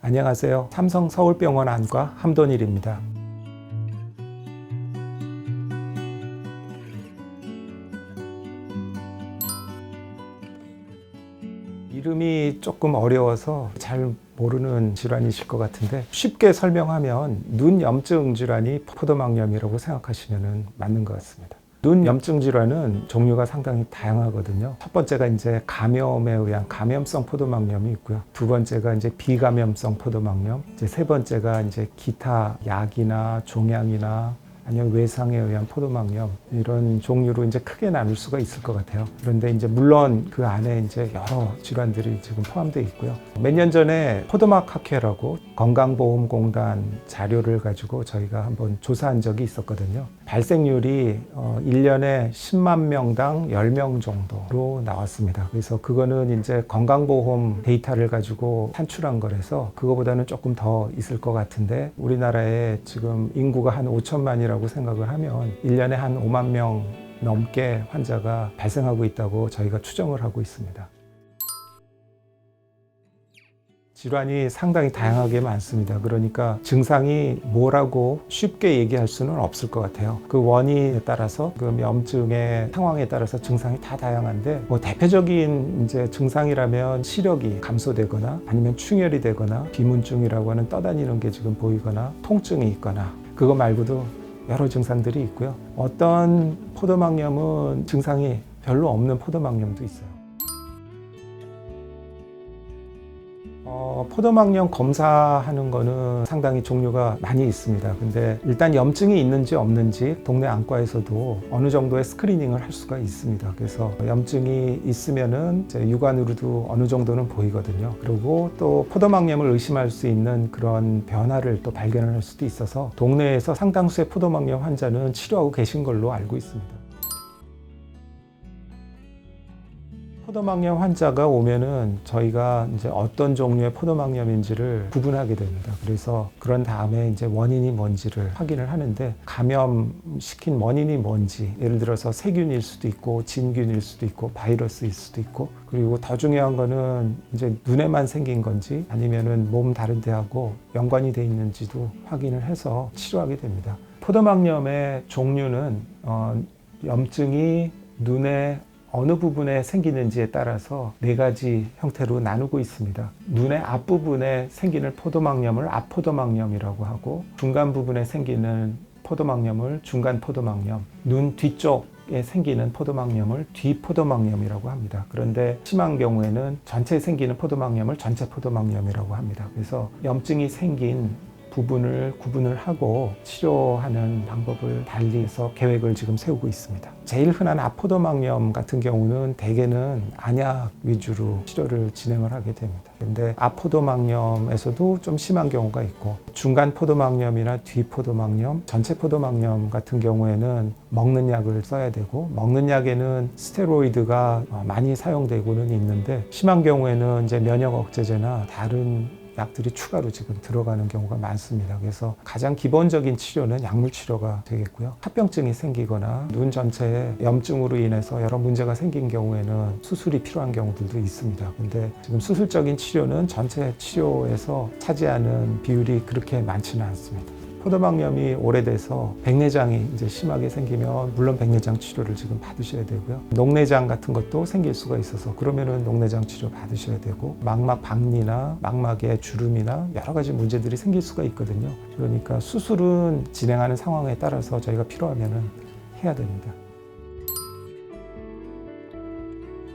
안녕하세요. 삼성 서울병원 안과 함돈일입니다. 이름이 조금 어려워서 잘 모르는 질환이실 것 같은데 쉽게 설명하면 눈 염증 질환이 포도막염이라고 생각하시면 맞는 것 같습니다. 눈 염증 질환은 종류가 상당히 다양하거든요. 첫 번째가 이제 감염에 의한 감염성 포도막염이 있고요. 두 번째가 이제 비감염성 포도막염, 이제 세 번째가 이제 기타 약이나 종양이나 아니면 외상에 의한 포도막염 이런 종류로 이제 크게 나눌 수가 있을 것 같아요. 그런데 이제 물론 그 안에 이제 여러 질환들이 지금 포함되어 있고요. 몇 년 전에 포도막 학회라고 건강보험공단 자료를 가지고 저희가 한번 조사한 적이 있었거든요. 발생률이 어 1년에 10만 명당 10명 정도로 나왔습니다. 그래서 그거는 이제 건강보험 데이터를 가지고 산출한 거라서 그거보다는 조금 더 있을 것 같은데 우리나라에 지금 인구가 한 5천만이라고 생각을 하면 1년에 한 5만 명 넘게 환자가 발생하고 있다고 저희가 추정을 하고 있습니다. 질환이 상당히 다양하게 많습니다. 그러니까 증상이 뭐라고 쉽게 얘기할 수는 없을 것 같아요. 그 원인에 따라서 그 염증의 상황에 따라서 증상이 다 다양한데 뭐 대표적인 이제 증상이라면 시력이 감소되거나 아니면 충혈이 되거나 비문증이라고 하는 떠다니는 게 지금 보이거나 통증이 있거나 그거 말고도 여러 증상들이 있고요. 어떤 포도막염은 증상이 별로 없는 포도막염도 있어요. 어, 포도막염 검사하는 거는 상당히 종류가 많이 있습니다. 근데 일단 염증이 있는지 없는지 동네 안과에서도 어느 정도의 스크리닝을 할 수가 있습니다. 그래서 염증이 있으면은 육안으로도 어느 정도는 보이거든요. 그리고 또 포도막염을 의심할 수 있는 그런 변화를 또 발견을 할 수도 있어서 동네에서 상당수의 포도막염 환자는 치료하고 계신 걸로 알고 있습니다. 포도막염 환자가 오면은 저희가 이제 어떤 종류의 포도막염인지를 구분하게 됩니다. 그래서 그런 다음에 이제 원인이 뭔지를 확인을 하는데 감염시킨 원인이 뭔지 예를 들어서 세균일 수도 있고 진균일 수도 있고 바이러스일 수도 있고 그리고 더 중요한 거는 이제 눈에만 생긴 건지 아니면은 몸 다른 데하고 연관이 돼 있는지도 확인을 해서 치료하게 됩니다. 포도막염의 종류는 어, 염증이 눈에 어느 부분에 생기는지에 따라서 네 가지 형태로 나누고 있습니다. 눈의 앞부분에 생기는 포도막염을 앞포도막염이라고 하고 중간 부분에 생기는 포도막염을 중간 포도막염, 눈 뒤쪽 에 생기는 포도막염을 뒤포도막염이라고 합니다. 그런데 심한 경우에는 전체에 생기는 포도막염을 전체 포도막염이라고 합니다. 그래서 염증이 생긴 부분을 구분을 하고 치료하는 방법을 달리해서 계획을 지금 세우고 있습니다. 제일 흔한 아포도막염 같은 경우는 대개는 안약 위주로 치료를 진행을 하게 됩니다. 근데 아포도막염에서도 좀 심한 경우가 있고 중간 포도막염이나 뒤 포도막염, 전체 포도막염 같은 경우에는 먹는 약을 써야 되고 먹는 약에는 스테로이드가 많이 사용되고는 있는데 심한 경우에는 이제 면역 억제제나 다른 약들이 추가로 지금 들어가는 경우가 많습니다. 그래서 가장 기본적인 치료는 약물 치료가 되겠고요. 합병증이 생기거나 눈 전체에 염증으로 인해서 여러 문제가 생긴 경우에는 수술이 필요한 경우들도 있습니다. 근데 지금 수술적인 치료는 전체 치료에서 차지하는 비율이 그렇게 많지는 않습니다. 포도막염이 오래돼서 백내장이 이제 심하게 생기면 물론 백내장 치료를 지금 받으셔야 되고요. 녹내장 같은 것도 생길 수가 있어서 그러면은 녹내장 치료 받으셔야 되고 망막 박리나 망막에 주름이나 여러 가지 문제들이 생길 수가 있거든요. 그러니까 수술은 진행하는 상황에 따라서 저희가 필요하면은 해야 됩니다.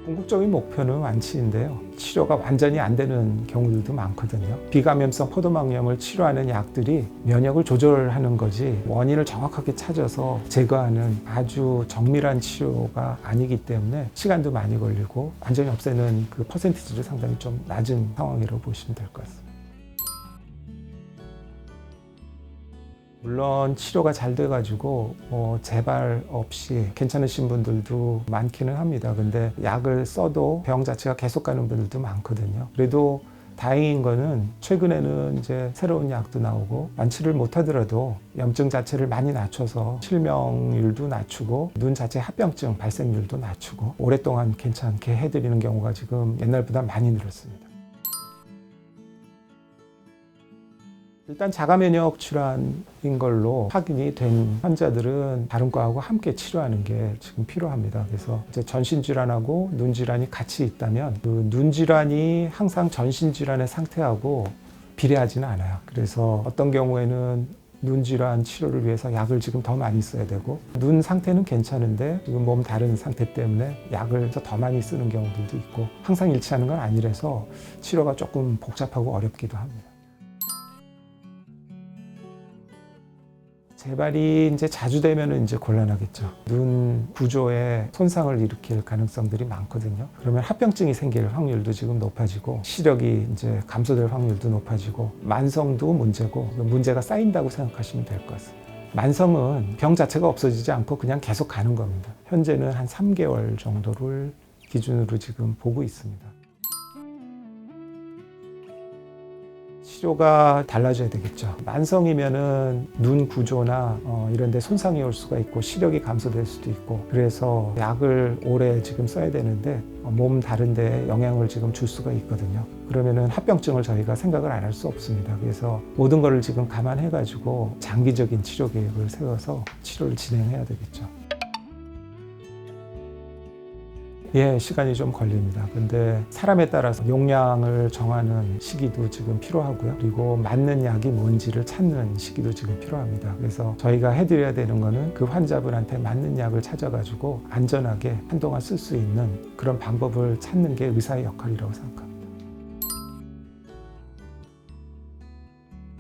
궁극적인 목표는 완치인데요. 치료가 완전히 안 되는 경우들도 많거든요. 비감염성 포도막염을 치료하는 약들이 면역을 조절하는 거지 원인을 정확하게 찾아서 제거하는 아주 정밀한 치료가 아니기 때문에 시간도 많이 걸리고 완전히 없애는 그 퍼센티지도 상당히 좀 낮은 상황이라고 보시면 될 것 같습니다. 물론 치료가 잘 돼가지고 뭐 재발 없이 괜찮으신 분들도 많기는 합니다. 근데 약을 써도 병 자체가 계속 가는 분들도 많거든요. 그래도 다행인 거는 최근에는 이제 새로운 약도 나오고 완치를 못 하더라도 염증 자체를 많이 낮춰서 실명률도 낮추고 눈 자체 합병증 발생률도 낮추고 오랫동안 괜찮게 해드리는 경우가 지금 옛날보다 많이 늘었습니다. 일단 자가 면역 질환인 걸로 확인이 된 환자들은 다른 과하고 함께 치료하는 게 지금 필요합니다. 그래서 이제 전신 질환하고 눈 질환이 같이 있다면 그 눈 질환이 항상 전신 질환의 상태하고 비례하지는 않아요. 그래서 어떤 경우에는 눈 질환 치료를 위해서 약을 지금 더 많이 써야 되고 눈 상태는 괜찮은데 지금 몸 다른 상태 때문에 약을 더 많이 쓰는 경우들도 있고 항상 일치하는 건 아니라서 치료가 조금 복잡하고 어렵기도 합니다. 재발이 이제 자주 되면은 이제 곤란하겠죠. 눈 구조에 손상을 일으킬 가능성들이 많거든요. 그러면 합병증이 생길 확률도 지금 높아지고 시력이 이제 감소될 확률도 높아지고 만성도 문제고 문제가 쌓인다고 생각하시면 될 것 같습니다. 만성은 병 자체가 없어지지 않고 그냥 계속 가는 겁니다. 현재는 한 3개월 정도를 기준으로 지금 보고 있습니다. 치료가 달라져야 되겠죠. 만성이면은 눈 구조나 어, 이런 데 손상이 올 수가 있고 시력이 감소될 수도 있고 그래서 약을 오래 지금 써야 되는데 어, 몸 다른 데 영향을 지금 줄 수가 있거든요. 그러면은 합병증을 저희가 생각을 안 할 수 없습니다. 그래서 모든 거를 지금 감안해 가지고 장기적인 치료 계획을 세워서 치료를 진행해야 되겠죠. 예, 시간이 좀 걸립니다. 근데 사람에 따라서 용량을 정하는 시기도 지금 필요하고요. 그리고 맞는 약이 뭔지를 찾는 시기도 지금 필요합니다. 그래서 저희가 해드려야 되는 거는 그 환자분한테 맞는 약을 찾아가지고 안전하게 한동안 쓸 수 있는 그런 방법을 찾는 게 의사의 역할이라고 생각합니다.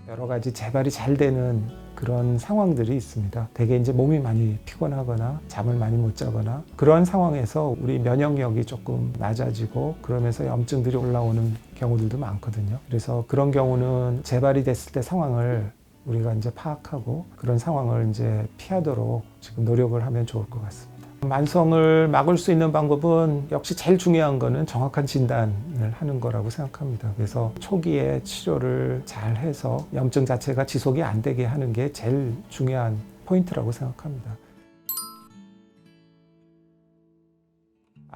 여러 가지 재발이 잘 되는 그런 상황들이 있습니다. 대개 이제 몸이 많이 피곤하거나 잠을 많이 못 자거나 그런 상황에서 우리 면역력이 조금 낮아지고 그러면서 염증들이 올라오는 경우들도 많거든요. 그래서 그런 경우는 재발이 됐을 때 상황을 우리가 이제 파악하고 그런 상황을 이제 피하도록 지금 노력을 하면 좋을 것 같습니다. 만성을 막을 수 있는 방법은 역시 제일 중요한 거는 정확한 진단을 하는 거라고 생각합니다. 그래서 초기에 치료를 잘 해서 염증 자체가 지속이 안 되게 하는 게 제일 중요한 포인트라고 생각합니다.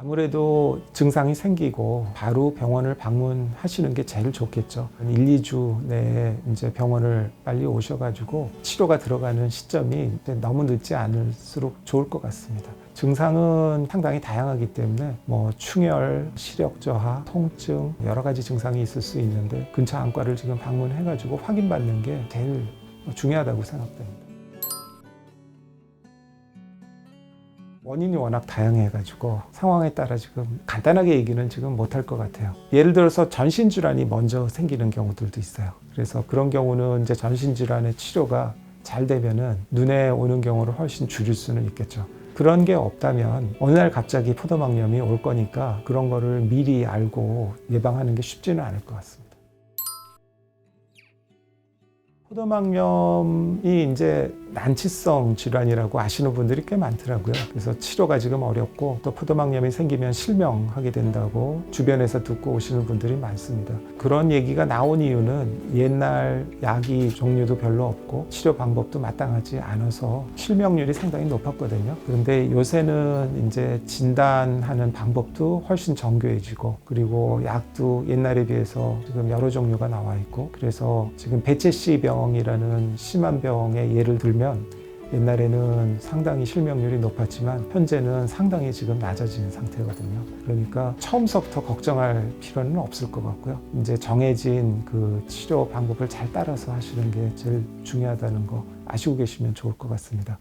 아무래도 증상이 생기고 바로 병원을 방문하시는 게 제일 좋겠죠. 1, 2주 내에 이제 병원을 빨리 오셔가지고 치료가 들어가는 시점이 너무 늦지 않을수록 좋을 것 같습니다. 증상은 상당히 다양하기 때문에 뭐 충혈, 시력 저하, 통증 여러 가지 증상이 있을 수 있는데 근처 안과를 지금 방문해가지고 확인받는 게 제일 중요하다고 생각됩니다. 원인이 워낙 다양해가지고 상황에 따라 지금 간단하게 얘기는 지금 못할 것 같아요. 예를 들어서 전신 질환이 먼저 생기는 경우들도 있어요. 그래서 그런 경우는 이제 전신 질환의 치료가 잘 되면은 눈에 오는 경우를 훨씬 줄일 수는 있겠죠. 그런 게 없다면 어느 날 갑자기 포도막염이 올 거니까 그런 거를 미리 알고 예방하는 게 쉽지는 않을 것 같습니다. 포도막염이 이제 난치성 질환이라고 아시는 분들이 꽤 많더라고요. 그래서 치료가 지금 어렵고 또 포도막염이 생기면 실명하게 된다고 주변에서 듣고 오시는 분들이 많습니다. 그런 얘기가 나온 이유는 옛날 약이 종류도 별로 없고 치료 방법도 마땅하지 않아서 실명률이 상당히 높았거든요. 그런데 요새는 이제 진단하는 방법도 훨씬 정교해지고 그리고 약도 옛날에 비해서 지금 여러 종류가 나와 있고 그래서 지금 배체씨 병 이라는 심한 병의 예를 들면 옛날에는 상당히 실명률이 높았지만 현재는 상당히 지금 낮아지는 상태거든요. 그러니까 처음서부터 걱정할 필요는 없을 것 같고요. 이제 정해진 그 치료 방법을 잘 따라서 하시는 게 제일 중요하다는 거 아시고 계시면 좋을 것 같습니다.